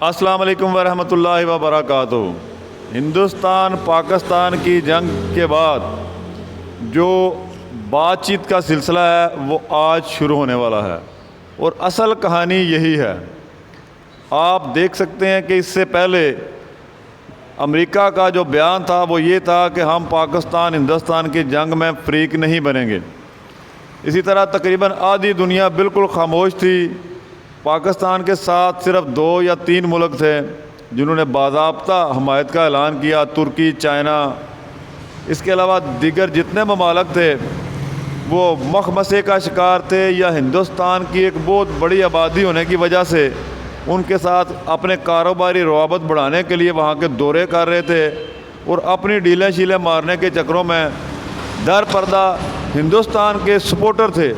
السلام علیکم ورحمۃ اللہ وبرکاتہ۔ ہندوستان پاکستان کی جنگ کے بعد جو بات چیت کا سلسلہ ہے وہ آج شروع ہونے والا ہے۔ اور اصل کہانی یہی ہے۔ آپ دیکھ سکتے ہیں کہ اس سے پہلے امریکہ کا جو بیان تھا وہ یہ تھا کہ ہم پاکستان، ہندوستان کی جنگ میں فریق نہیں بنیں گے۔ اسی طرح تقریباً آدھی دنیا بالکل خاموش تھی۔ پاکستان کے ساتھ صرف دو یا تین ملک تھے جنہوں نے باضابطہ حمایت کا اعلان کیا، ترکی، چائنا۔ اس کے علاوہ دیگر جتنے ممالک تھے، وہ مخمسے کا شکار تھے یا ہندوستان کی ایک بہت بڑی آبادی ہونے کی وجہ سے ان کے ساتھ اپنے کاروباری روابط بڑھانے کے لیے وہاں کے دورے کر رہے تھے اور اپنی ڈیلیں شیلیں مارنے کے چکروں میں در پردہ ہندوستان کے سپورٹر تھے۔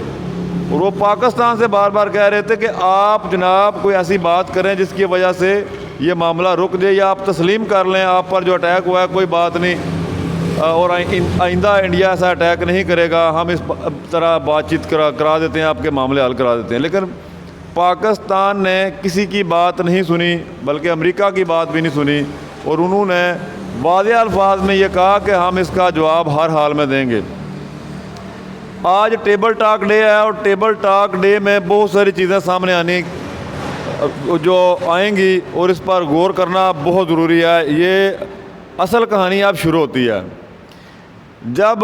اور وہ پاکستان سے بار بار کہہ رہے تھے کہ آپ جناب کوئی ایسی بات کریں جس کی وجہ سے یہ معاملہ رک جائے یا آپ تسلیم کر لیں، آپ پر جو اٹیک ہوا ہے، کوئی بات نہیں۔ اور آئندہ انڈیا ایسا اٹیک نہیں کرے گا۔ ہم اس طرح بات چیت کرا کرا دیتے ہیں، آپ کے معاملے حل کرا دیتے ہیں۔ لیکن پاکستان نے کسی کی بات نہیں سنی، بلکہ امریکہ کی بات بھی نہیں سنی۔ اور انہوں نے واضح الفاظ میں یہ کہا کہ ہم اس کا جواب ہر حال میں دیں گے۔ آج ٹیبل ٹاک ڈے ہے اور ٹیبل ٹاک ڈے میں بہت ساری چیزیں سامنے آنے جو آئیں گی اور اس پر غور کرنا بہت ضروری ہے۔ یہ اصل کہانی اب شروع ہوتی ہے۔ جب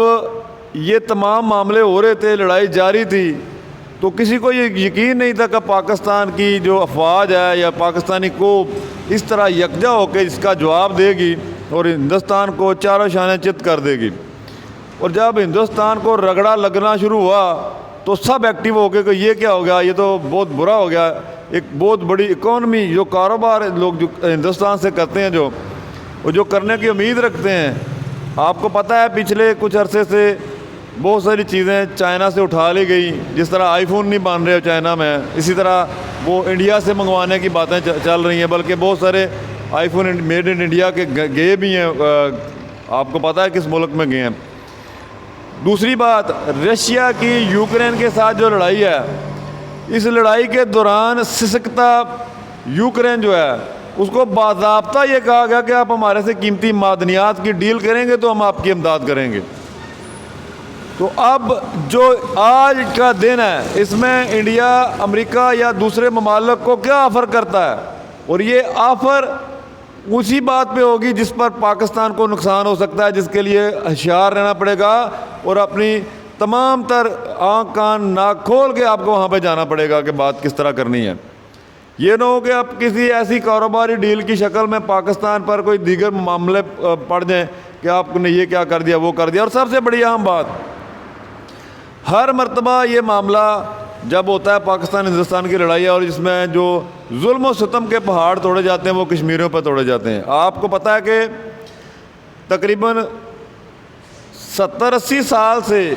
یہ تمام معاملے ہو رہے تھے، لڑائی جاری تھی، تو کسی کو یہ یقین نہیں تھا کہ پاکستان کی جو افواج ہے یا پاکستانی کو اس طرح یکجا ہو کے اس کا جواب دے گی اور ہندوستان کو چاروں شانے چت کر دے گی۔ اور جب ہندوستان کو رگڑا لگنا شروع ہوا تو سب ایکٹیو ہو گئے کہ یہ کیا ہو گیا؟ یہ تو بہت برا ہو گیا۔ ایک بہت بڑی اکانومی جو کاروبار لوگ جو ہندوستان سے کرتے ہیں جو وہ جو کرنے کی امید رکھتے ہیں۔ آپ کو پتہ ہے، پچھلے کچھ عرصے سے بہت ساری چیزیں چائنا سے اٹھا لی گئی جس طرح آئی فون نہیں بن رہے چائنا میں، اسی طرح وہ انڈیا سے منگوانے کی باتیں چل رہی ہیں۔ بلکہ بہت سارے iPhone made in India کے گئے بھی ہیں۔ آپ کو پتہ ہے کس ملک میں گئے ہیں۔ دوسری بات، رشیا کی یوکرین کے ساتھ جو لڑائی ہے، اس لڑائی کے دوران سسکتا یوکرین جو ہے، اس کو باضابطہ یہ کہا گیا کہ آپ ہمارے سے قیمتی معدنیات کی ڈیل کریں گے تو ہم آپ کی امداد کریں گے۔ تو اب جو آج کا دن ہے، اس میں انڈیا، امریکہ یا دوسرے ممالک کو کیا آفر کرتا ہے؟ اور یہ آفر اسی بات پہ ہوگی جس پر پاکستان کو نقصان ہو سکتا ہے، جس کے لیے ہوشیار رہنا پڑے گا۔ اور اپنی تمام تر آنکھ کان ناک کھول کے آپ کو وہاں پہ جانا پڑے گا کہ بات کس طرح کرنی ہے۔ یہ نہ ہو کہ اب کسی ایسی کاروباری ڈیل کی شکل میں پاکستان پر کوئی دیگر معاملے پڑ جائیں کہ آپ نے یہ کیا کر دیا، وہ کر دیا۔ اور سب سے بڑی اہم بات، ہر مرتبہ یہ معاملہ جب ہوتا ہے پاکستان، ہندوستان کی لڑائی اور جس میں جو ظلم و ستم کے پہاڑ توڑے جاتے ہیں، وہ کشمیریوں پہ توڑے جاتے ہیں۔ آپ کو پتہ ہے کہ تقریباً ستر اسی سال سے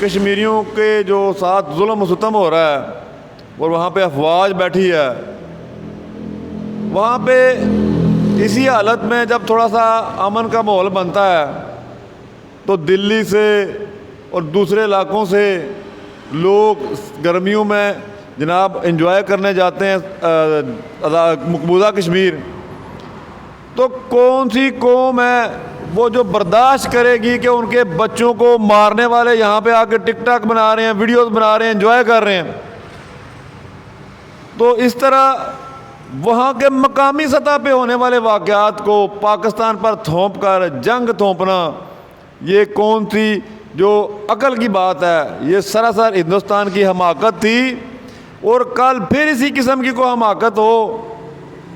کشمیریوں کے جو ساتھ ظلم و ستم ہو رہا ہے اور وہاں پہ افواج بیٹھی ہے، وہاں پہ اسی حالت میں جب تھوڑا سا امن کا ماحول بنتا ہے، تو دلی سے اور دوسرے علاقوں سے لوگ گرمیوں میں جناب انجوائے کرنے جاتے ہیں مقبوضہ کشمیر۔ تو کون سی قوم ہے وہ جو برداشت کرے گی کہ ان کے بچوں کو مارنے والے یہاں پہ آ کے ٹک ٹاک بنا رہے ہیں، ویڈیوز بنا رہے ہیں، انجوائے کر رہے ہیں۔ تو اس طرح وہاں کے مقامی سطح پہ ہونے والے واقعات کو پاکستان پر تھونپ کر، جنگ تھونپنا یہ کون سی جو عقل کی بات ہے، یہ سراسر ہندوستان کی حماقت تھی۔ اور کل پھر اسی قسم کی کوئی حماقت ہو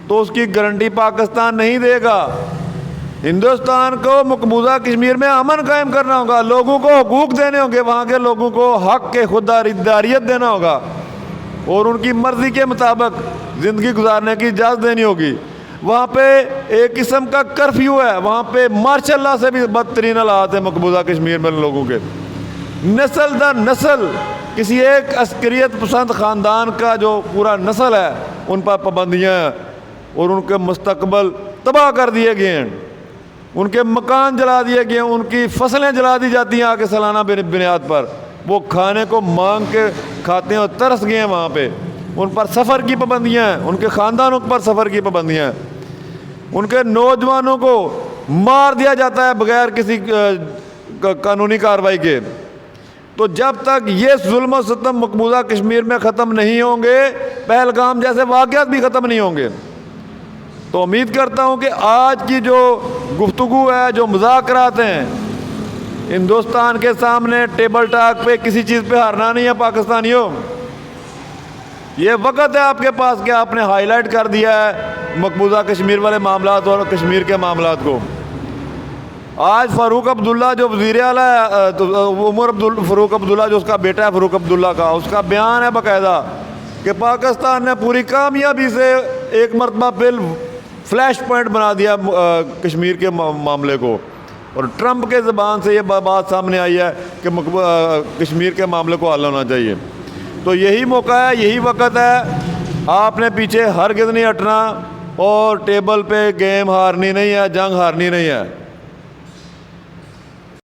تو اس کی گارنٹی پاکستان نہیں دے گا۔ ہندوستان کو مقبوضہ کشمیر میں امن قائم کرنا ہوگا۔ لوگوں کو حقوق دینے ہوں گے۔ وہاں کے لوگوں کو حق کے خودداریت دینا ہوگا۔ اور ان کی مرضی کے مطابق زندگی گزارنے کی اجازت دینی ہوگی۔ وہاں پہ ایک قسم کا کرفیو ہے۔ وہاں پہ ماشاء اللہ سے بھی بدترین حالات ہیں مقبوضہ کشمیر میں لوگوں کے۔ نسل در نسل، کسی ایک عسکریت پسند خاندان کا جو پورا نسل ہے، ان پر پابندیاں ہیں اور ان کے مستقبل تباہ کر دیے گئے ہیں۔ ان کے مکان جلا دیے گئے ہیں، ان کی فصلیں جلا دی جاتی ہیں آ کے سالانہ بنیاد پر۔ وہ کھانے کو مانگ کے کھاتے ہیں اور ترس گئے ہیں وہاں پہ۔ ان پر سفر کی پابندیاں ہیں، ان کے خاندانوں پر سفر کی پابندیاں ہیں۔ ان کے نوجوانوں کو مار دیا جاتا ہے بغیر کسی قانونی کارروائی کے۔ تو جب تک یہ ظلم و ستم مقبوضہ کشمیر میں ختم نہیں ہوں گے، پہلگام جیسے واقعات بھی ختم نہیں ہوں گے۔ تو امید کرتا ہوں کہ آج کی جو گفتگو ہے، جو مذاکرات ہیں، ہندوستان کے سامنے ٹیبل ٹاک پہ کسی چیز پہ ہارنا نہیں ہے، پاکستانیوں۔ یہ وقت ہے آپ کے پاس کہ آپ نے ہائی لائٹ کر دیا ہے مقبوضہ کشمیر والے معاملات اور کشمیر کے معاملات کو۔ آج فاروق عبداللہ جو وزیر اعلیٰ ہے عمر عبد فاروق عبداللہ جو اس کا بیٹا ہے، فاروق عبداللہ کا، اس کا بیان ہے باقاعدہ کہ پاکستان نے پوری کامیابی سے ایک مرتبہ پھر فلیش پوائنٹ بنا دیا کشمیر کے معاملے کو۔ اور ٹرمپ کے زبان سے یہ بات سامنے آئی ہے کہ کشمیر کے معاملے کو حل ہونا چاہیے۔ تو یہی موقع ہے، یہی وقت ہے۔ آپ نے پیچھے ہرگز نہیں ہٹنا اور ٹیبل پہ گیم ہارنی نہیں ہے، جنگ ہارنی نہیں ہے۔